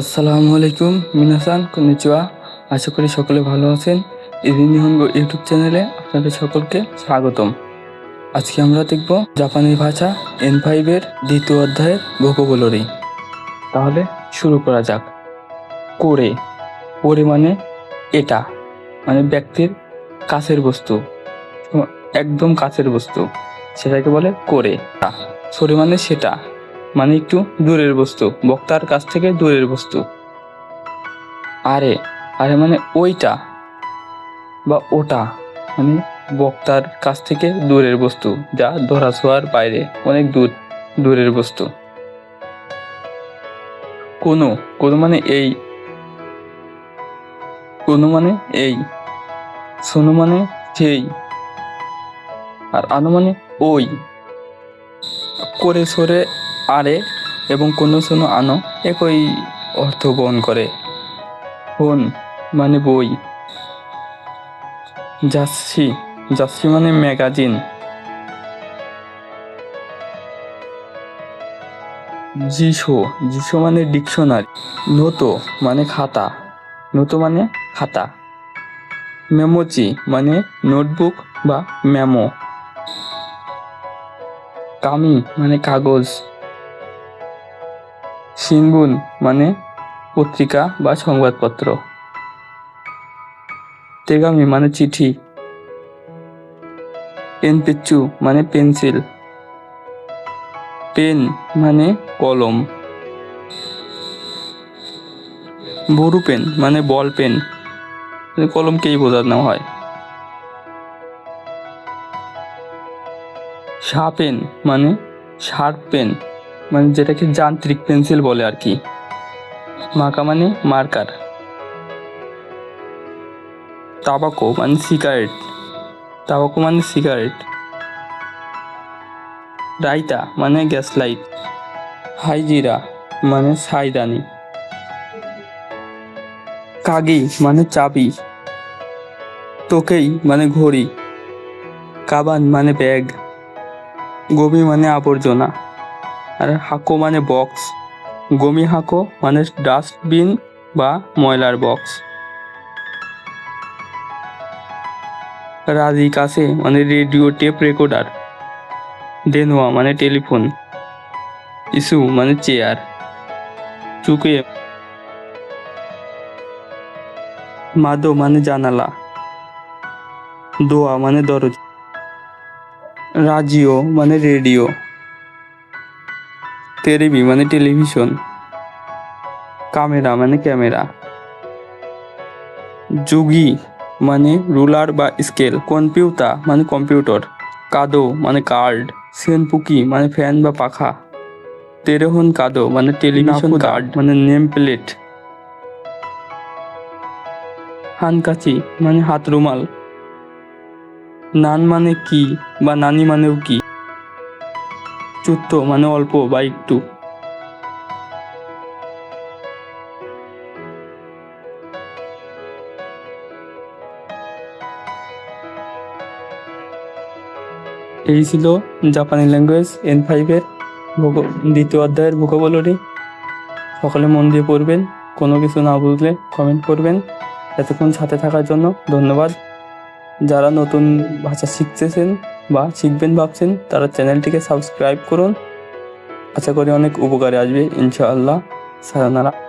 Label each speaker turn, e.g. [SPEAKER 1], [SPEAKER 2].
[SPEAKER 1] আসসালামু আলাইকুম, মিনাসান কনিচুয়া আশা করি সকলে ভালো আছেন। ইদিন নিহঙ্গো ইউটিউব চ্যানেলে আপনাদের সকলকে স্বাগতম। আজকে আমরা দেখব জাপানি ভাষা এন ফাইভের দ্বিতীয় অধ্যায়ের ভোকাবুলারি তাহলে শুরু করা যাক। করে। করে মানে এটা মানে ব্যক্তির কাছের বস্তু। একদম কাছের বস্তু। সেটাকে বলে করে। সরি মানে সেটা। মানে একটু দূরের বস্তু, বক্তার কাছ থেকে দূরের বস্তু। আরে আরে মানে ওইটা? বা ওটা? মানে বক্তার কাছ থেকে দূরের বস্তু, যা ধরা বাইরে, অনেক দূর, দূরের বস্তু। কোনো কোনো মানে এই। কোনো মানে এই। সোনো মানে সেই। আর আনো মানে ওই। করে সরে আরে এবং কোনো শোনো আনো, একই অর্থ বহন করে। ফোন মানে বই। জার্সি জার্সি মানে ম্যাগাজিন। জিসো জিসো মানে ডিকশনারি। নোতো মানে খাতা। নোতো মানে খাতা। মেমোচি মানে নোটবুক বা মেমো। কামি মানে কাগজ। সিনবুন মানে পত্রিকা বা সংবাদপত্র। তেগামি মানে চিঠি। পেনপিচ্চু মানে পেন্সিল। পেন মানে কলম। বড়ু পেন মানে বল পেন কলমকেই বোঝানো হয়। পেন মানে শার্প পেন মানে যেটাকে যান্ত্রিক পেন্সিল বলে আর কি। মাকা মানে মার্কার। তাবাকো মানে সিগারেট। তাবাকো মানে সিগারেট। রাইতা মানে গ্যাস লাইট হাইজিরা মানে সাইদানি কাগি মানে চাবি। তোকেই মানে ঘড়ি। কাবান মানে ব্যাগ। গবি মানে আবর্জনা। আর হাকো মানে বক্স গমি হাকো মানে ডাস্টবিন বা ময়লার বক্স রাজি কাছে মানে রেডিও টেপ রেকর্ডার দেনোয়া মানে টেলিফোন ইস্যু মানে চেয়ার চুকে মাদো মানে জানালা, দোয়া মানে দরজা, রাজিও মানে রেডিও তেরেবি মানে টেলিভিশন। ক্যামেরা মানে ক্যামেরা। যুগি মানে রুলার বা স্কেল। কম্পিউটার মানে কম্পিউটার। কাদো মানে কার্ড। সেনপুকি মানে ফ্যান বা পাখা। তেরেহন কাদো মানে টেলিভিশন কার্ড মানে নেম প্লেট হানকাচি মানে হাত রুমাল নান মানে কি বা নানি মানেও কি? চুত্ত মানে অল্প বা একটু। এই ছিল জাপানি ল্যাঙ্গুয়েজ এন ফাইভের দ্বিতীয় অধ্যায়ের ভোকাবুলারি সকলে মন দিয়ে পড়বেন, কোনো কিছু না বুঝলে কমেন্ট করবেন। এতক্ষণ সাথে থাকার জন্য ধন্যবাদ। যারা নতুন ভাষা শিখতেছেন বা শিখবেন ভাবছেন, তারা চ্যানেলটিকে সাবস্ক্রাইব করুন। আশা করি অনেক উপকারে আসবে, ইনশাআল্লাহ। সায়নারা